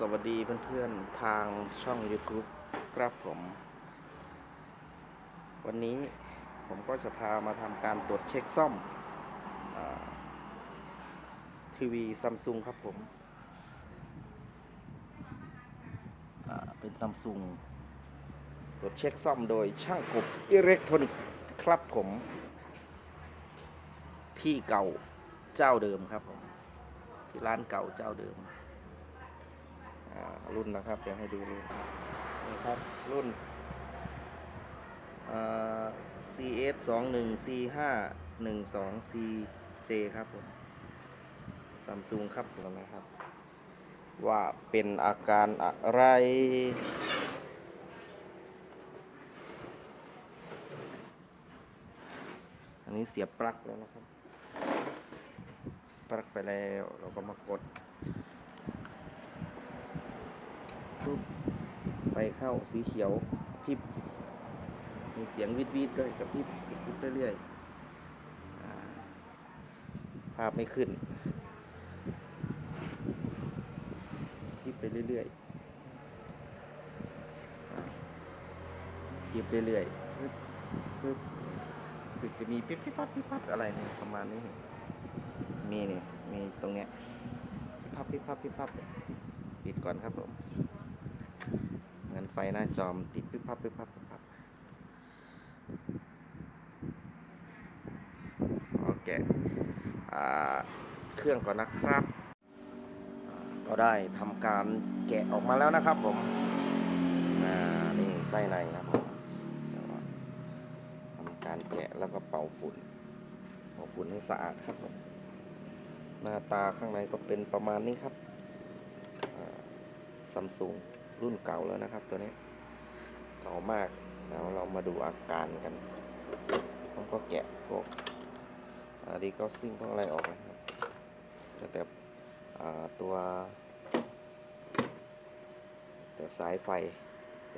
สวัสดีเพื่อนๆทางช่อง YouTube ครับผม วันนี้ผมก็จะพามาทำการตรวจเช็คซ่อมอทีวีซัมซุงครับผมเป็นซัมซุงตรวจเช็คซ่อมโดยช่างกบอิเล็กทรอนิกส์ครับผม ที่เก่าเจ้าเดิมครับผม ที่ร้านเก่าเจ้าเดิม รุ่นนะครับ เดี๋ยวให้ดูรุ่นนี่ครับ รุ่นอ่า CS 2 1 C 5 1 2 CJ ครับผมซัมซุงครับผมนะครับ ว่าเป็นอาการอะไรอันนี้เสียบปลั๊กแล้วนะครับ ปลั๊กไปแล้วเราก็มากด ปุ๊บไฟเข้าสีเขียวพิบมีเสียงวิดวิดด้วยกับพิบพริบเรื่อยๆภาพไม่ขึ้นพิบไปเรื่อยๆพิบเรื่อยๆปึ๊บปึ๊บรู้สึกจะมีปิ๊บปิ๊บปั๊บปิ๊บปั๊บอะไรเนี่ยประมาณนี้ มีเนี่ยมีตรงเนี้ยปิ๊บปั๊บปิ๊บปั๊บปิ๊บปั๊บปิดก่อนครับผม ฟหน้าจอมติดปิ๊บพับปิ๊บพับปิ๊บพับโอเคเครื่องก่อนนะครับ ก็ได้ทำการแกะออกมาแล้วนะครับผมนี่ไส้ในนะครับผมทำการแกะแล้วก็เป่าฝุ่นเป่าฝุ่นให้สะอาดครับผมหน้าตาข้างในก็เป็นประมาณนี้ครับซัมซุง รุ่นเก่าแล้วนะครับ ตัวนี้เก่ามากแล้วเรามาดูอาการกันผมก็แกะพวกดีก็ซิ่งพวกอะไรออกนะครับแต่แต่ตัว แต่สายไฟ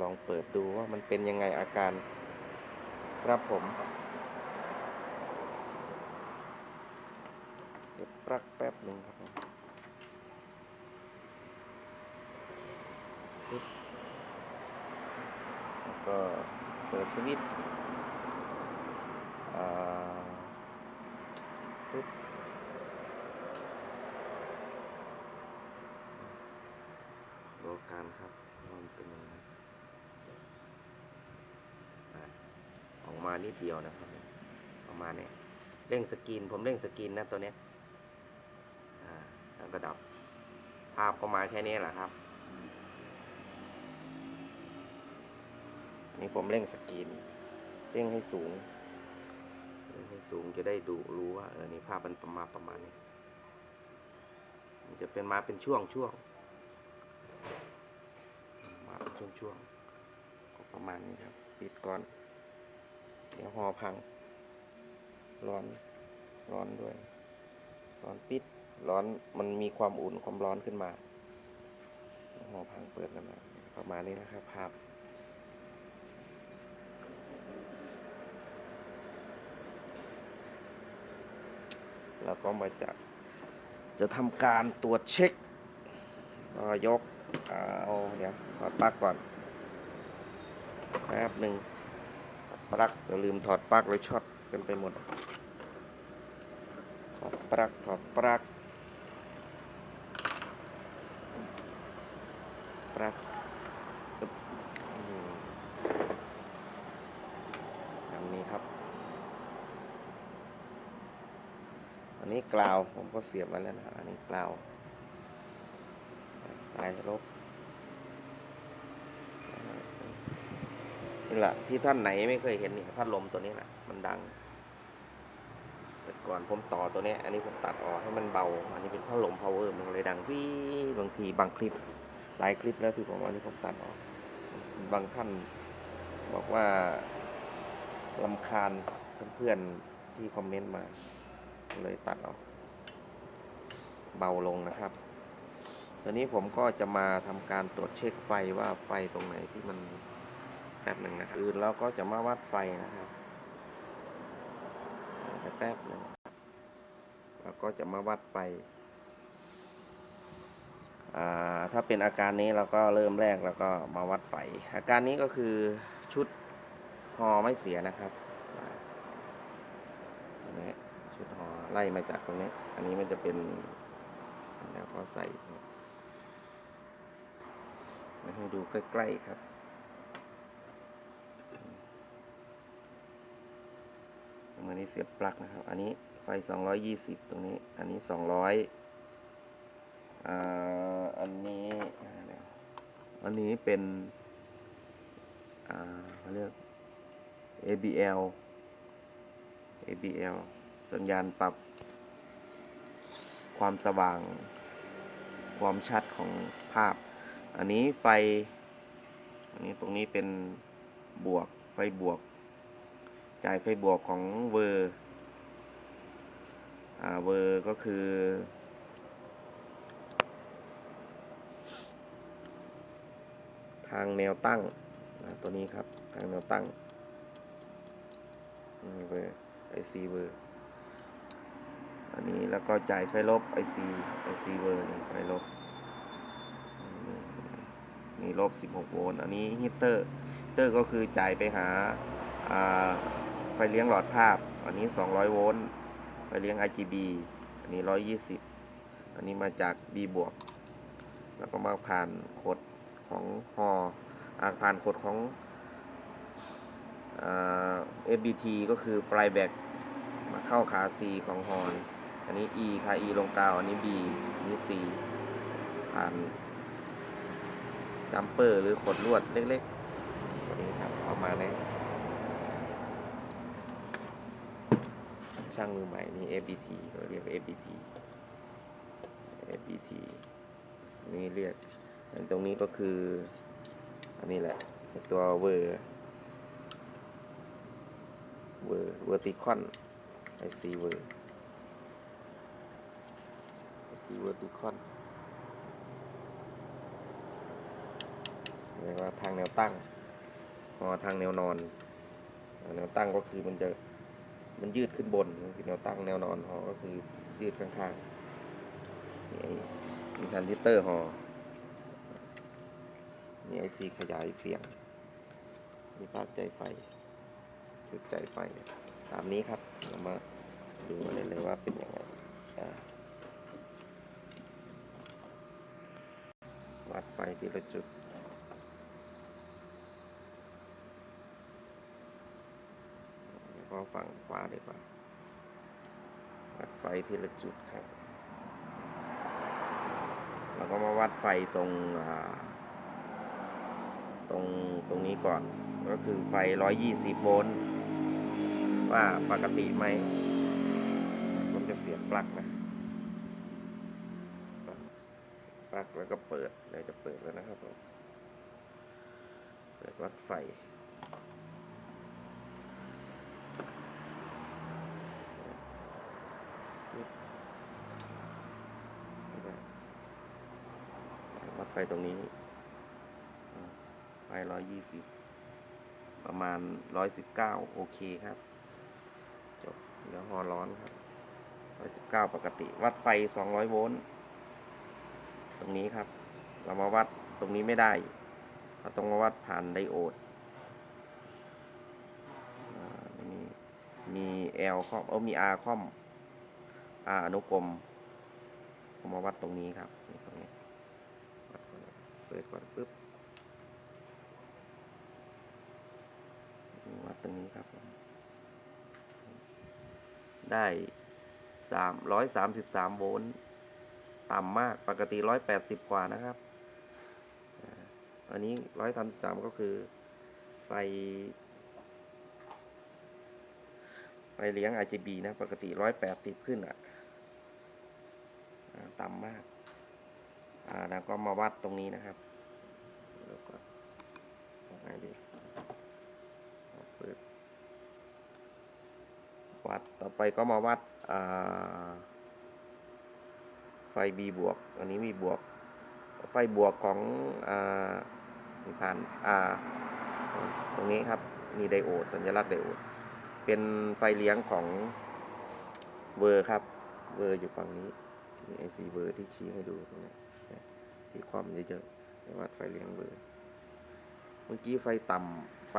ลองเปิดดูว่ามันเป็นยังไงอาการครับผมเสียบปลั๊กแป๊บหนึ่งครับผม ปึ๊บแล้วก็เปิดสวิตช์ปึ๊บรอการครับมันเป็นยังไงออกมานิดเดียวนะครับออกมาเนี่ยเร่งสกรีนผมเร่งสกรีนนะตัวเนี้ยอ่าแล้วก็ดับภาพก็มาแค่นี้แหละครับ นี่ผมเร่งสกรีนเร่งให้สูงเร่งให้สูงจะได้ดูรู้ว่าเออนี่ภาพมันประมาณประมาณนี้มันจะเป็นมาเป็นช่วงช่วงมาเป็นช่วงช่วงก็ประมาณนี้ครับปิดก่อน เดี๋ยวหอพัง ร้อน ร้อนด้วย ร้อนปิด ร้อนมันมีความอุ่นความร้อนขึ้นมาหอพังเปิดกันมาประมาณนี้นะครับภาพ แล้วก็มาจะจะทำการตรวจเช็คก็ยกเอาเดี๋ยวถอดปลั๊กก่อนแป๊บหนึ่งปลั๊กอย่าลืมถอดปลั๊กเลยช็อตกันไปหมด ถอดปลั๊กถอดปลั๊กปลั๊กปึ๊บอืมอย่างนี้ครับ อันนี้ ก็เสียบไว้แล้วนะอันนี้กล่าวสายลบนี่แหละที่ท่านไหนไม่เคยเห็นนี่พัดลมตัวนี้แหละมันดัง แต่ก่อนผมต่อตัวนี้ อันนี้ผมตัดออกให้มันเบา อันนี้เป็นพัดลม power มันเลยดังวี่บางทีบางคลิปหลายคลิปแล้วที่ผมเอาอันนี้ผมตัดออก บางท่านบอกว่าลำคาญเพื่อนๆที่คอมเมนต์มา เลยตัดออก เบาลงนะครับตอนนี้ผมก็จะมาทำการตรวจเช็คไฟว่าไฟตรงไหนที่มันแป๊บหนึ่งนะครับอื่นเราก็จะมาวัดไฟนะครับแป๊บหนึ่งเราก็จะมาวัดไฟอ่าถ้าเป็นอาการนี้เราก็เริ่มแรกแล้วก็มาวัดไฟ อาการนี้ก็คือชุดฮอไม่เสียนะครับอันนี้ชุดฮอไล่มาจากตรงนี้ อันนี้มันจะเป็น แล้วก็ใส่มาให้ดูใกล้ๆครับอันนี้เสียบปลั๊กนะครับ อันนี้ไฟ 220 ตรงนี้ อันนี้ 200อ่าอันนี้อันนี้เป็นอ่าเขาเรียก ABL ABL สัญญาณปรับ ความสว่าง ความชัดของภาพ อันนี้ไฟ อันนี้ตรงนี้เป็นบวกไฟบวก จ่ายไฟบวกของเวอร์เวอร์ก็คือ ทางแนวตั้งนะตัวนี้ครับ ทางแนวตั้งเวอร์ IC เวอร์ อันนี้แล้วก็จ่ายไฟลบ IC IC เวอร์นี่ไฟลบนี่ลบ 16 โวลต์อันนี้ฮีเตอร์ฮีตเตอร์ก็คือจ่ายไปหาไฟเลี้ยงหลอดภาพ อันนี้ 200 โวลต์ไฟเลี้ยง RGB อันนี้ 120 อันนี้มาจาก B บวกแล้วก็มาผ่านโคดของฮออาผ่านโคดของเอ่า FBT ก็คือ flyback มาเข้าขา C ของฮอน อันนี้ E ขา E ลงกาว อันนี้ B อันนี้ C ผ่านจัมเปอร์หรือขดลวดเล็กๆตัวนี้ครับเอามาในช่างมือใหม่นี่ FBT เขาเรียกว่า FBT FBT นี่เรียกอันตรงนี้ก็คือ อันนี้แหละตัวเวอร์เวอร์เวอร์ติคอนไอซีเวอร์ีเวอร์ติคอนเรียกว่าทางแนวตั้งพอทางแนวนอน แนวตั้งก็คือมันจะมันยืดขึ้นบนคือแนวตั้งแนวนอนหอก็คือยืดข้างๆนี่ไอ้มีทรานซิเตอร์หอนี่ไอซีขยายเสียง มีภาพใจไฟจุดใจไฟ ตามนี้ครับเรามาดูกันเลยเลยว่าเป็นยังไงอ่า วัดไฟทีละจุดแล้วก็ฝั่งขวาดีกว่าวัดไฟทีละจุดครับเราก็มาวัดไฟตรงตรงตรงนี้ก่อน ก็คือไฟ 120 โวลต์ว่าปกติไหมผมจะเสียบปลั๊กนะ ปลั๊กแล้วก็เปิดเดี๋ยวจะเปิดแล้วนะครับผมเปิดวัดไฟวัดไฟตรงนี้ไฟร้อยยี่สิบประมาณร้อยสิบเก้าโอเคครับ จบ เดี๋ยวฮอร้อนครับร้อยสิบเก้าปกติ วัดไฟสองร้อยโวลต์ ตรงนี้ครับ เรามาวัดตรงนี้ไม่ได้ เราต้องมาวัดผ่านไดโอดอมีมี L คอมเออมี R คอม R อนุกรมผมมาวัดตรงนี้ครับตรงนี้วัดก่อนนะเปิดก่อนปุ๊บวัดตรงนี้ครับ ได้สามร้อยสามสิบสามโวลต์ ต่ำมากปกติร้อยแปดสิบกว่านะครับ อันนี้ร้อยสามสิบสามก็คือไฟไฟเลี้ยง RGB นะปกติร้อยแปดสิบขึ้นอะต่ำมาก อ่าแล้วก็มาวัดตรงนี้นะครับแล้วก็ยังไงดีเปิดวัดต่อไปก็มาวัดอ่า ไฟ B บวก อันนี้ B บวก ไฟบวกของอ่านี่ผ่านอ่าตรงนี้ครับมีไดโอด สัญลักษณ์ไดโอด เป็นไฟเลี้ยงของเวอร์ครับ เวอร์อยู่ฝั่งนี้มีไอซีเวอร์ที่ชี้ให้ดูตรงนี้ที่ความเยอะๆแต่วัดไฟเลี้ยงเบอร์ เมื่อกี้ไฟต่ำไฟ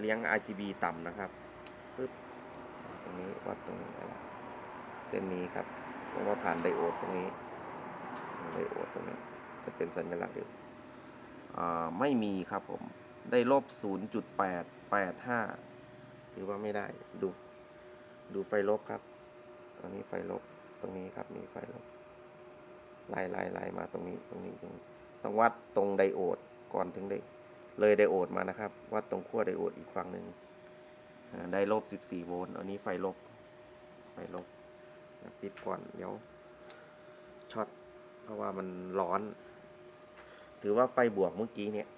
เลี้ยง RGB ต่ำนะครับปึ๊บตรงนี้วัดตรงนี้เส้นนี้ครับ เพราะว่าผ่านไดโอดตรงนี้ไดโอดตรงนี้ จะเป็นสัญลักษณ์เดียวอ่ไม่มีครับผม ได้ลบ 0.885 ถือว่าไม่ได้ ดู ดูไฟลบครับอันนี้ไฟลบ ตรงนี้ครับมีไฟลบ ไล่ไล่ไล่มาตรงนี้ ตรงนี้ตรงนี้ต้องวัดตรงไดโอดก่อนถึงได้ เลยไดโอดมานะครับ วัดตรงขั้วไดโอดอีกฝั่งหนึ่ง ได้ลบ 14 โวลต์ อันนี้ไฟลบ ไฟลบ ปิดก่อนเดี๋ยวช็อตเพราะว่ามันร้อน ถือว่าไฟบวกเมื่อกี้เนี่ย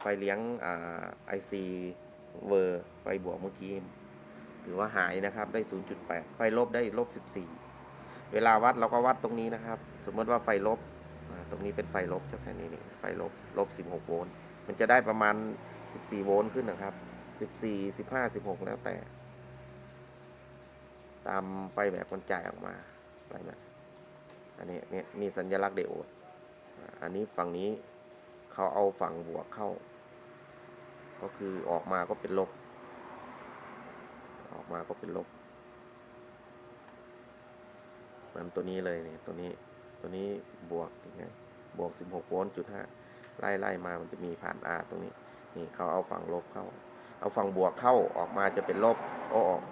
ไฟเลี้ยงอ่าไอซีเวอร์ไฟบวกเมื่อกี้ ถือว่าหายนะครับ ได้ 0.8 ไฟลบได้ลบ 14 เวลาวัดเราก็วัดตรงนี้นะครับ สมมติว่าไฟลบ ตรงนี้เป็นไฟลบใช่ไหมนี่นี่ไฟลบลบ 16 โวลต์ มันจะได้ประมาณ 14 โวลต์ขึ้นนะครับ 14 15 16 แล้วแต่ ตามไฟแบบมันจ่ายออกมาอะไรแบบอันนี้เนี่ยมีสัญลักษณ์ไดโอดอ่าอันนี้ฝั่งนี้เขาเอาฝั่งบวกเข้า ก็คือออกมาก็เป็นลบ ออกมาก็เป็นลบเหมือนตัวนี้เลยเนี่ยตัวนี้ตัวนี้บวกยังไงบวก 16 โวลต์จุดห้าไล่ไล่มามันจะมีผ่าน R ตรงนี้ นี่เขาเอาฝั่งลบเข้า เอาฝั่งบวกเข้าออกมาจะเป็นลบเอาออก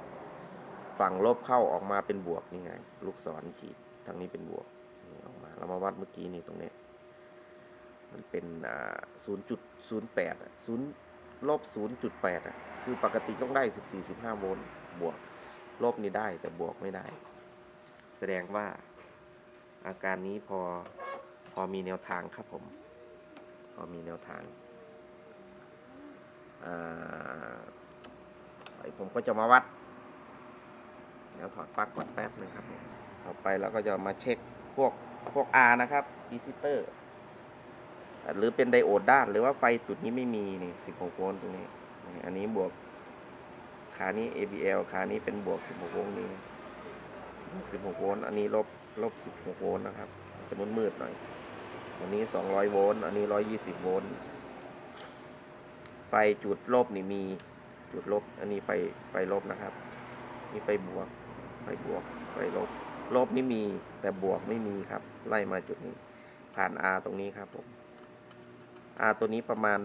ฝั่งลบเข้าออกมาเป็นบวกนี่ไง ลูกศรขีดทางนี้เป็นบวกนี่ออกมาเรามาวัดเมื่อกี้นี่ตรงนี้ มันเป็นอ่าศูนย์จุดศูนย์แปดศูนย์ลบศูนย์จุดแปดอะคือปกติต้องได้สิบสี่สิบห้าโวลต์บวก ลบนี่ได้แต่บวกไม่ได้ แสดงว่าอาการนี้พอพอมีแนวทางครับผม พอมีแนวทางอ่าผมก็จะมาวัด เดี๋ยวถอดปลั๊กก่อนแป๊บนึงครับผมต่อไปเราก็จะมาเช็คพวกพวก R นะครับ e ซิเตอร์หรือเป็นไดโอดด้านหรือว่าไฟจุดนี้ไม่มีนี่16โวลต์ตรงนี้นี่อันนี้บวกขานี้ ABL ขานี้เป็นบวก 16โวลต์นี่บวก16โวลต์อันนี้ลบลบ 16โวลต์นะครับจะมืดมืดๆหน่อยอันนี้ 200 โวลต์อันนี้ 120 โวลต์ไฟจุดลบนี่มีจุดลบ อันนี้ไฟไฟลบนะครับ นี่ไฟบวก ไฟบวกไฟลบ ลบนี่มีแต่บวกไม่มีครับ ไล่มาจุดนี้ ผ่าน R ตรงนี้ครับผม R ตัวนี้ประมาณ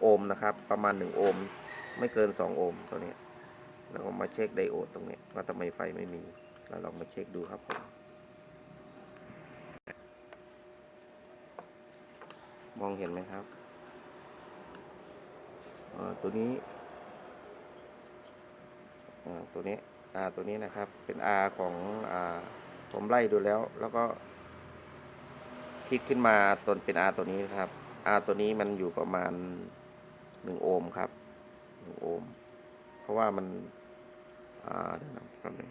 โอห์มนะครับ ประมาณ 1 โอห์มไม่เกิน 2 โอห์มตัวนี้แล้วก็มาเช็คไดโอดตรงนี้ว่าทำไมไฟไม่มี เราลองมาเช็คดูครับผมมองเห็นไหมครับตัวนี้ตัวนี้ R ตัวนี้นะครับ เป็น R ของอผมไล่ดูแล้ว แล้วก็ คลิกขึ้นมาตนเป็น R ตัวนี้ครับ R ตัวนี้มันอยู่ประมาณหนึ่งโอห์มครับหนึ่งโอห์ม เพราะว่ามันเดี๋ยวนะครับนึง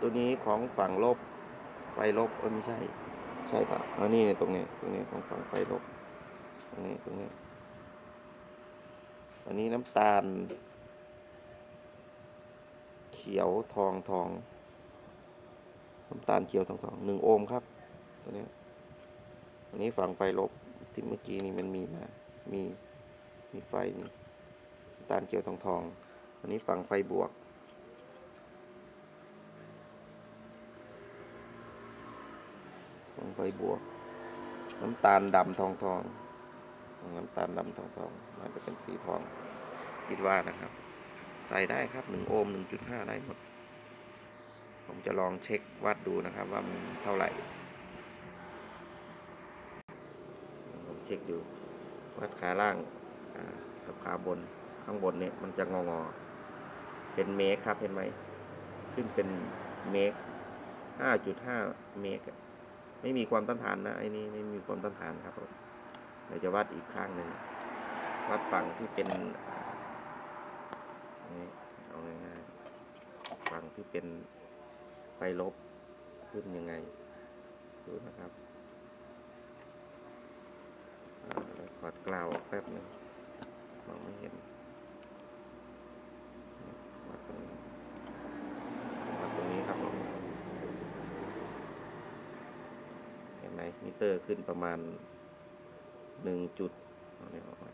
ตัวนี้ของฝั่งลบ ไฟลบเออไม่ใช่ ใช่ปะอันนี้เนี่ยตรงนี้ ตรงนี้ของฝั่งไฟลบ ตรงนี้ ตรงนี้ อันนี้น้ำตาล เขียวทองทอง น้ำตาลเขียวทองทองหนึ่งโอห์มครับ ตัวนี้ อันนี้ฝั่งไฟลบที่เมื่อกี้นี่มันมีมา มีมีไฟนี่น้ำตาลเขียวทองทอง อันนี้ฝั่งไฟบวกฝั่งไฟบวก น้ำตาลดำทองทอง น้ำตาลดำทองทองน่าจะเป็นสีทองคิดว่านะครับ ใส่ได้ครับหนึ่งโอห์มหนึ่งจุดห้าได้หมด ผมจะลองเช็ควัดดูนะครับว่ามันเท่าไหร่ ผมเช็คดูวัดขาล่างกับขาบนข้างบนเนี่ยมันจะงองอๆเป็นเมกครับเห็นไหมขึ้นเป็นเมกห้าจุดห้าเมกไม่มีความต้านทานนะไอ้นี่ไม่มีความต้านทานครับผม เดี๋ยวจะวัดอีกข้างหนึ่ง วัดฝั่งที่เป็นนี่เอาง่ายๆฝั่งที่เป็นไฟลบขึ้นยังไง ดูนะครับขอดกล่าวออกแป๊บนึงมองไม่เห็นวัดตรงนี้วัดตรงนี้ครับผมไหมมิเตอร์ขึ้นประมาณ หนึ่งจุดเอาเนี่ยออกมา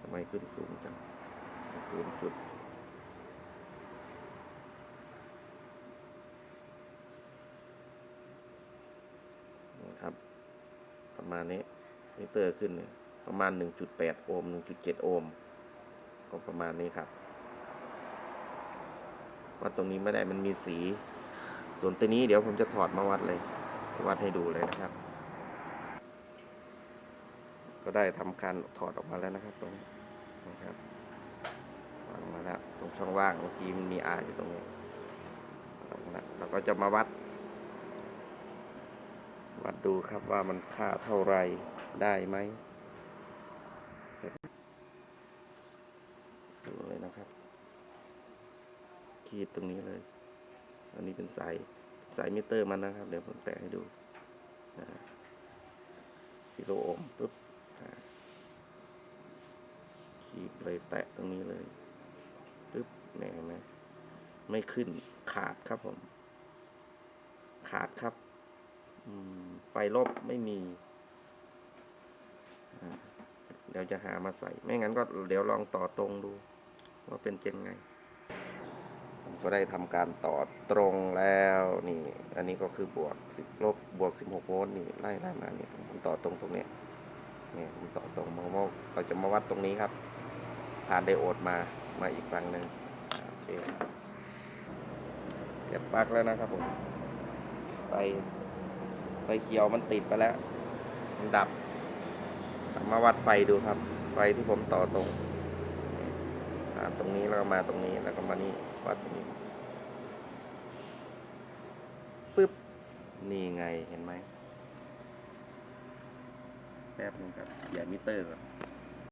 ทำไมขึ้นสูงจังศูนย์จุดนะครับ ประมาณนี้มิเตอร์ขึ้นเนี่ยประมาณ 1.8 โอห์ม1.7 โอห์มก็ประมาณนี้ครับ วัดตรงนี้ไม่ได้มันมีสี ส่วนตัวนี้เดี๋ยวผมจะถอดมาวัดเลย วัดให้ดูเลยนะครับ ก็ได้ทำการถอดออกมาแล้วนะครับ ตรงนี้นะครับวางมาแล้วตรงช่องว่างเมื่อกี้มันมีอาอยู่ตรงนี้แล้วเราก็จะมาวัด วัดดูครับว่ามันค่าเท่าไรได้ไหมดูเลยนะครับ ขีดตรงนี้เลย อันนี้เป็นสาย สายมิเตอร์มันนะครับ เดี๋ยวผมแตะให้ดูซิโลโอห์มปุ๊บอ่าขีดเลยแตะตรงนี้เลยปุ๊บเนี่ยเห็นไหมไม่ขึ้นขาดครับผม ขาดครับไฟลบไม่มี เดี๋ยวจะหามาใส่ ไม่งั้นก็เดี๋ยวลองต่อตรงดู ว่าเป็นเจนไง ก็ได้ทำการต่อตรงแล้วนี่อันนี้ก็คือบวกสิบลบบวกสิบหกโวลต์นี่ไล่ไล่มาเนี่ยผมต่อตรงตรงเนี้ยเนี่ยผมต่อตรงมาว่าเราจะมาวัดตรงนี้ครับ ผ่านไดโอดมามาอีกฝั่งหนึ่งโอเคเสียบปลั๊กแล้วนะครับผมไฟไฟเขียวมันติดไปแล้วมันดับ มาวัดไฟดูครับ ไฟที่ผมต่อตรงตรงนี้แล้วก็มาตรงนี้แล้วก็มานี่ วัดนี้ปึ๊บ นี่ไงเห็นไหม แป๊บนึงครับ อย่ามิเตอร์ก่อน